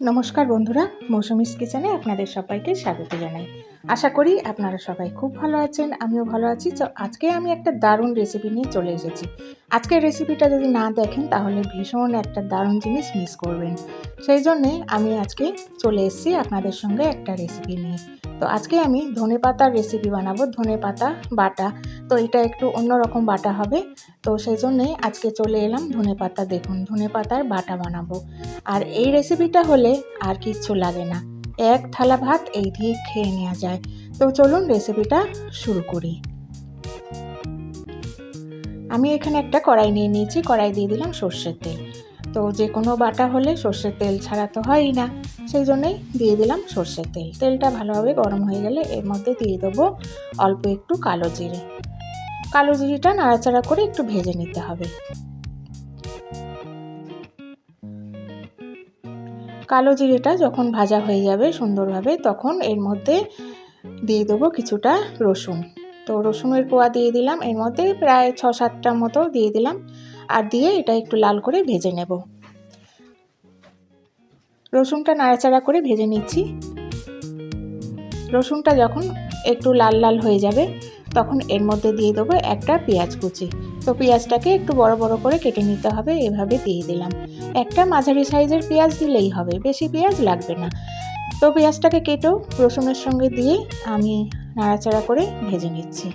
নমস্কার বন্ধুরা, মৌসুমিস কিচেনে আপনাদের সবাইকে স্বাগত জানাই। আশা করি আপনারা সবাই খুব ভালো আছেন, আমিও ভালো আছি। তো আজকে আমি একটা দারুণ রেসিপি নিয়ে চলে এসেছি। আজকের রেসিপিটা যদি না দেখেন, তাহলে ভীষণ একটা দারুণ জিনিস মিস করবেন। সেই জন্যে আমি আজকে চলে এসেছি আপনাদের সঙ্গে একটা রেসিপি নিয়ে। তো আজকে আমি ধনে পাতার রেসিপি বানাবো, ধনে পাতা, বাটা। তো এটা একটু অন্যরকম বাটা হবে। তো সেই জন্যে আজকে চলে এলাম ধনে পাতা দেখুন, ধনে পাতার বাটা বানাবো। আর এই রেসিপিটা হলে আর কিচ্ছু লাগে না। এক থালা ভাত এই দিয়ে খেয়ে নেওয়া যায়। তো চলুন রেসিপিটা শুরু করি। আমি এখানে একটা কড়াই নিয়ে নিয়েছি, কড়াই দিয়ে দিলাম সর্ষের তেল। তো যে কোনো বাটা হলে সর্ষের তেল ছাড়া তো হয়ই না। সেই জন্যই দিয়ে দিলাম সর্ষের তেল। তেলটা ভালোভাবে গরম হয়ে গেলে এর মধ্যে দিয়ে দেবো অল্প একটু কালো জিরে। কালো জিরিটা নাড়াচাড়া করে একটু ভেজে নিতে হবে। কালো জিরেটা যখন ভাজা হয়ে যাবে সুন্দরভাবে তখন এর মধ্যে দিয়ে দেবো কিছুটা রসুন। তো রসুনের কোয়া দিয়ে দিলাম। এর মধ্যে প্রায় ছ সাতটা মতো দিয়ে দিলাম। আর দিয়ে এটা একটু লাল করে ভেজে নেব। রসুনটা নাড়াচাড়া করে ভেজে নিচ্ছি। রসুনটা যখন একটু লাল লাল হয়ে যাবে, তখন এর মধ্যে দিয়ে দেবো একটা পেঁয়াজ কুচি। তো পেঁয়াজটাকে একটু বড় বড় করে কেটে নিতে হবে, এভাবে দিয়ে দিলাম। একটা মাঝারি সাইজের পেঁয়াজ দিলেই হবে, বেশি পেঁয়াজ লাগবে না। তো পেঁয়াজটাকে কেটেও রসুনের সঙ্গে দিয়ে আমি নাড়াচাড়া করে ভেজে নিচ্ছি।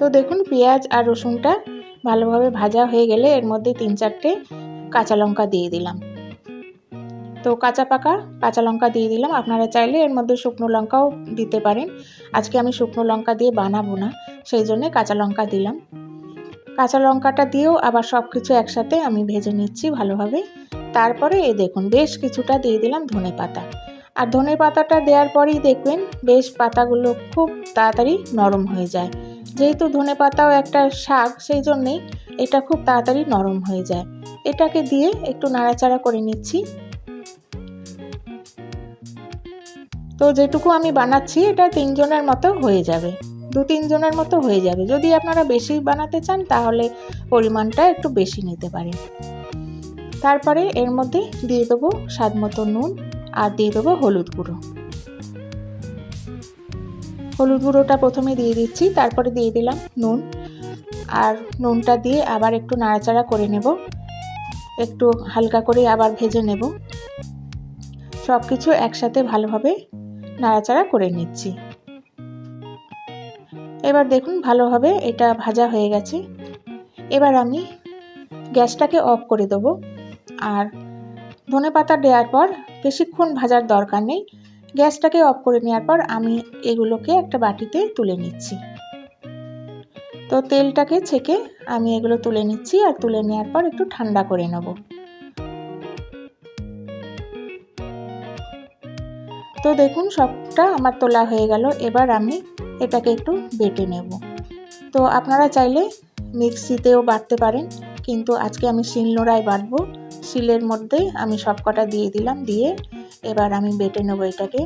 তো দেখুন পেঁয়াজ আর রসুনটা ভালোভাবে ভাজা হয়ে গেলে এর মধ্যে তিন চারটে কাঁচা লঙ্কা দিয়ে দিলাম। তো কাঁচা পাকা, কাঁচা লঙ্কা দিয়ে দিলাম। আপনারা চাইলে এর মধ্যে শুকনো লঙ্কাও দিতে পারেন। আজকে আমি শুকনো লঙ্কা দিয়ে বানাবো না, সেই জন্যে কাঁচা লঙ্কা দিলাম। কাঁচা লঙ্কাটা দিয়েও আবার সব কিছু একসাথে আমি ভেজে নিচ্ছি ভালোভাবে। তারপরে এই দেখুন বেশ কিছুটা দিয়ে দিলাম ধনে পাতা। আর ধনে পাতাটা দেওয়ার পরেই দেখবেন বেশ পাতাগুলো খুব তাড়াতাড়ি নরম হয়ে যায়। যেহেতু ধনে পাতাও একটা শাক, সেই জন্যেই এটা খুব তাড়াতাড়ি নরম হয়ে যায়। এটাকে দিয়ে একটু নাড়াচাড়া করে নিচ্ছি। তো যেটুকু আমি বানাচ্ছি, এটা তিনজনের মতো হয়ে যাবে। দু তিনজনের মতো হয়ে যাবে। যদি আপনারা বেশি বানাতে চান, তাহলে পরিমাণটা একটু বেশি নিতে পারেন। তারপরে এর মধ্যে দিয়ে দেবো স্বাদ মতো নুন আর দিয়ে দেবো হলুদ গুঁড়ো। হলুদ গুঁড়োটা প্রথমে দিয়ে দিচ্ছি, তারপরে দিয়ে দিলাম নুন। আর নুনটা দিয়ে আবার একটু নাড়াচাড়া করে নেব। একটু হালকা করে আবার ভেজে নেব। সব কিছু একসাথে ভালোভাবে নাড়াচাড়া করে নিচ্ছি। এবার দেখুন ভালোভাবে এটা ভাজা হয়ে গেছে। এবার আমি গ্যাসটাকে অফ করে দেবো। আর ধনে পাতা দেওয়ার পর বেশিক্ষণ ভাজার দরকার নেই। গ্যাসটাকে অফ করে নেওয়ার পর আমি এগুলোকে একটা বাটিতে তুলে নিচ্ছি। তো তেলটাকে ছেঁকে আমি এগুলো তুলে নিচ্ছি আর তুলে নেওয়ার পর একটু ঠান্ডা করে নেব। তো দেখুন সবটা আমার তোলা হয়ে গেল। এবার আমি এটাকে একটু বেটে নেব। তো আপনারা চাইলে মিক্সিতেও বাটতে পারেন, কিন্তু আজকে আমি শিলনোড়ায় বাটবো। শিলের মধ্যে আমি সব কটা দিয়ে দিলাম, দিয়ে এবার আমি বেটে নেব এটাকে।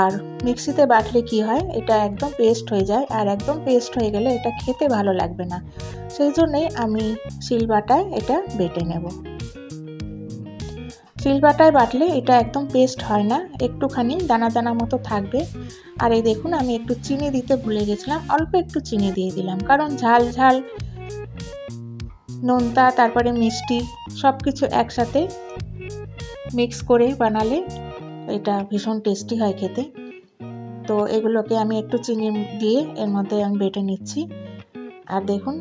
আর মিক্সিতে বাটলে কি হয়, এটা একদম পেস্ট হয়ে যায়, আর একদম পেস্ট হয়ে গেলে এটা খেতে ভালো লাগবে না। সেই জন্যেই আমি শিল বাটায় এটা বেটে নেব। শিল বাটায় বাটলে এটা একদম পেস্ট হয় না, একটুখানি দানা দানা মতো থাকবে। আর এই দেখুন, আমি একটু চিনি দিতে ভুলে গেছিলাম, অল্প একটু চিনি দিয়ে দিলাম। কারণ ঝাল ঝাল, নোনতা, তারপরে মিষ্টি সব কিছু একসাথে মিক্স করে বানালে এটা ভীষণ টেস্টি হয় খেতে। তো এগুলোকে আমি একটু চিনি দিয়ে এর মধ্যে আমি বেটে নিচ্ছি। আর দেখুন,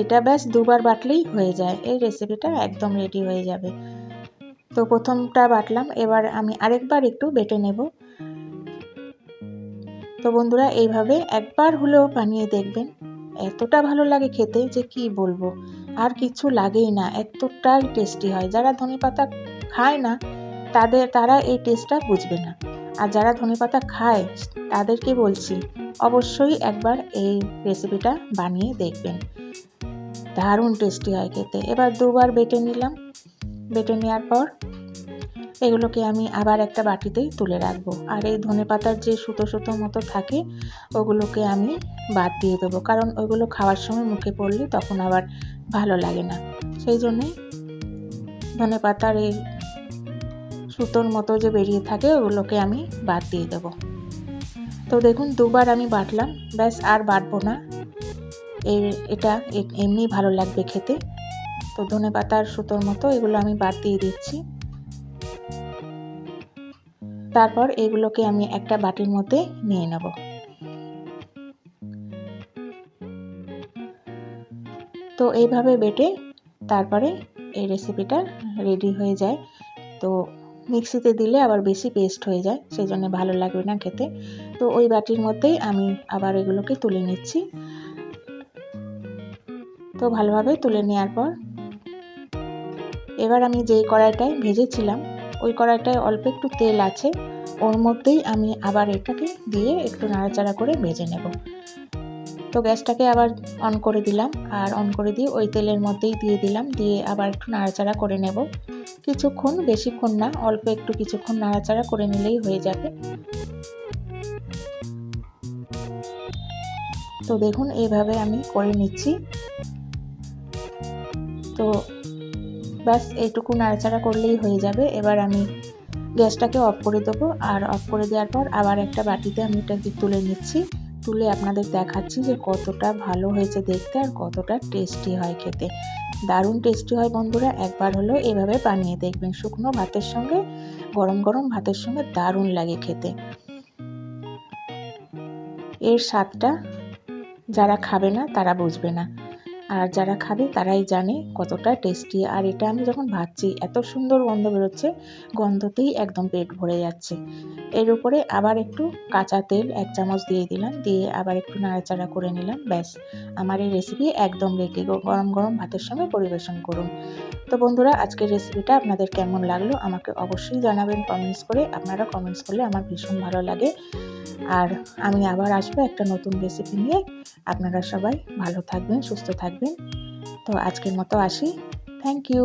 এটা ব্যাস দুবার বাটলেই হয়ে যায়। এই রেসিপিটা একদম রেডি হয়ে যাবে। তো প্রথমটা বাটলাম, এবার আমি আরেকবার একটু বেটে নেব। তো বন্ধুরা, এইভাবে একবার হলেও বানিয়ে দেখবেন, এতটা ভালো লাগে খেতে যে কি বলব? আর কিছু লাগেই না, এতটাই টেস্টি হয়। যারা ধনে পাতা খায় না, তাদের, তারা এই টেস্টটা বুঝবে না। আর যারা ধনে পাতা খায়, তাদেরকে বলছি, অবশ্যই একবার এই রেসিপিটা বানিয়ে দেখবেন। দারুণ টেস্টি হয় খেতে। এবার দুবার বেটে নিলাম। বেটে নেওয়ার পর এগুলোকে আমি আবার একটা বাটিতে তুলে রাখব। আর এই ধনে পাতার যে সুতো সুতো মতো থাকে, ওগুলোকে আমি বাদ দিয়ে দেবো। কারণ ওইগুলো খাওয়ার সময় মুখে পড়লে তখন আবার ভালো লাগে না। সেই জন্যে ধনে পাতার এই সুতোর মতো যে বেরিয়ে থাকে, ওগুলোকে আমি বাদ দিয়ে দেব। তো দেখুন, দুবার আমি বাটলাম। ব্যাস, আর বাটবো না। এটা এমনি ভালো লাগবে খেতে। তো ধনে পাতার সুতোর মতো এগুলো আমি বাদ দিয়ে দিচ্ছি। তারপর এগুলোকে আমি একটা বাটির মধ্যে নিয়ে নেব। তো এইভাবে বেটে তারপরে এই রেসিপিটা রেডি হয়ে যায়। তো মিক্সিতে দিলে আবার বেশি পেস্ট হয়ে যায় সেই জন্য ভালো লাগবে না খেতে। তো ওই বাটির মধ্যেই আমি আবার এগুলোকে তুলে নিচ্ছি। তো ভালোভাবে তুলে নেওয়ার পর এবার আমি যেই কড়াইটায় ভেজেছিলাম, ওই কড়াইটায় অল্প একটু তেল আছে, ওর মধ্যেই আমি আবার এটাকে দিয়ে একটু নাড়াচাড়া করে ভেজে নেব। তো গ্যাসটাকে আবার অন করে দিলাম, আর অন করে দিয়ে ওই তেলের মধ্যেই দিয়ে দিলাম, দিয়ে আবার একটু নাড়াচাড়া করে নেব। কিছুক্ষণ, বেশিক্ষণ না, অল্প একটু কিছুক্ষণ নাড়াচাড়া করে নিলেই হয়ে যাবে। তো দেখুন এইভাবে আমি করে নিচ্ছি। তো ব্যাস এইটুকু নাড়াচাড়া করলেই হয়ে যাবে। এবার আমি গ্যাসটাকে অফ করে দেবো। আর অফ করে দেওয়ার পর আবার একটা বাটিতে আমি এটাকে তুলে নিচ্ছি। তুলে আপনাদের দেখাচ্ছি যে কতটা ভালো হয়েছে দেখতে আর কতটা টেস্টি হয় খেতে। দারুণ টেস্টি হয় বন্ধুরা। একবার হলো এভাবে বানিয়ে দেখবেন। শুকনো ভাতের সঙ্গে, গরম গরম ভাতের সঙ্গে দারুণ লাগে খেতে। এর স্বাদটা যারা খাবে না, তারা বুঝবে না। আর যারা খাবে তারাই জানে কতটা টেস্টি আর এটা আমি যখন ভাজছি, এত সুন্দর গন্ধ বেরোচ্ছে, গন্ধতেই একদম পেট ভরে যাচ্ছে। এর উপরে আবার একটু কাঁচা তেল, এক চামচ দিয়ে দিলাম, দিয়ে আবার একটু নাড়াচাড়া করে নিলাম, ব্যাস। আমার এই রেসিপি একদম রেডি গরম গরম ভাতের সঙ্গে পরিবেশন করুন। তো বন্ধুরা, আজকের রেসিপিটা আপনাদের কেমন লাগল আমাকে অবশ্যই জানাবেন কমেন্টস করে। আপনারা কমেন্টস করলে আমার ভীষণ ভালো লাগে। আর আমি আবার আসব একটা নতুন রেসিপি নিয়ে। আপনারা সবাই ভালো থাকবেন, সুস্থ থাকবেন। তো আজকের মতো আসি। Thank you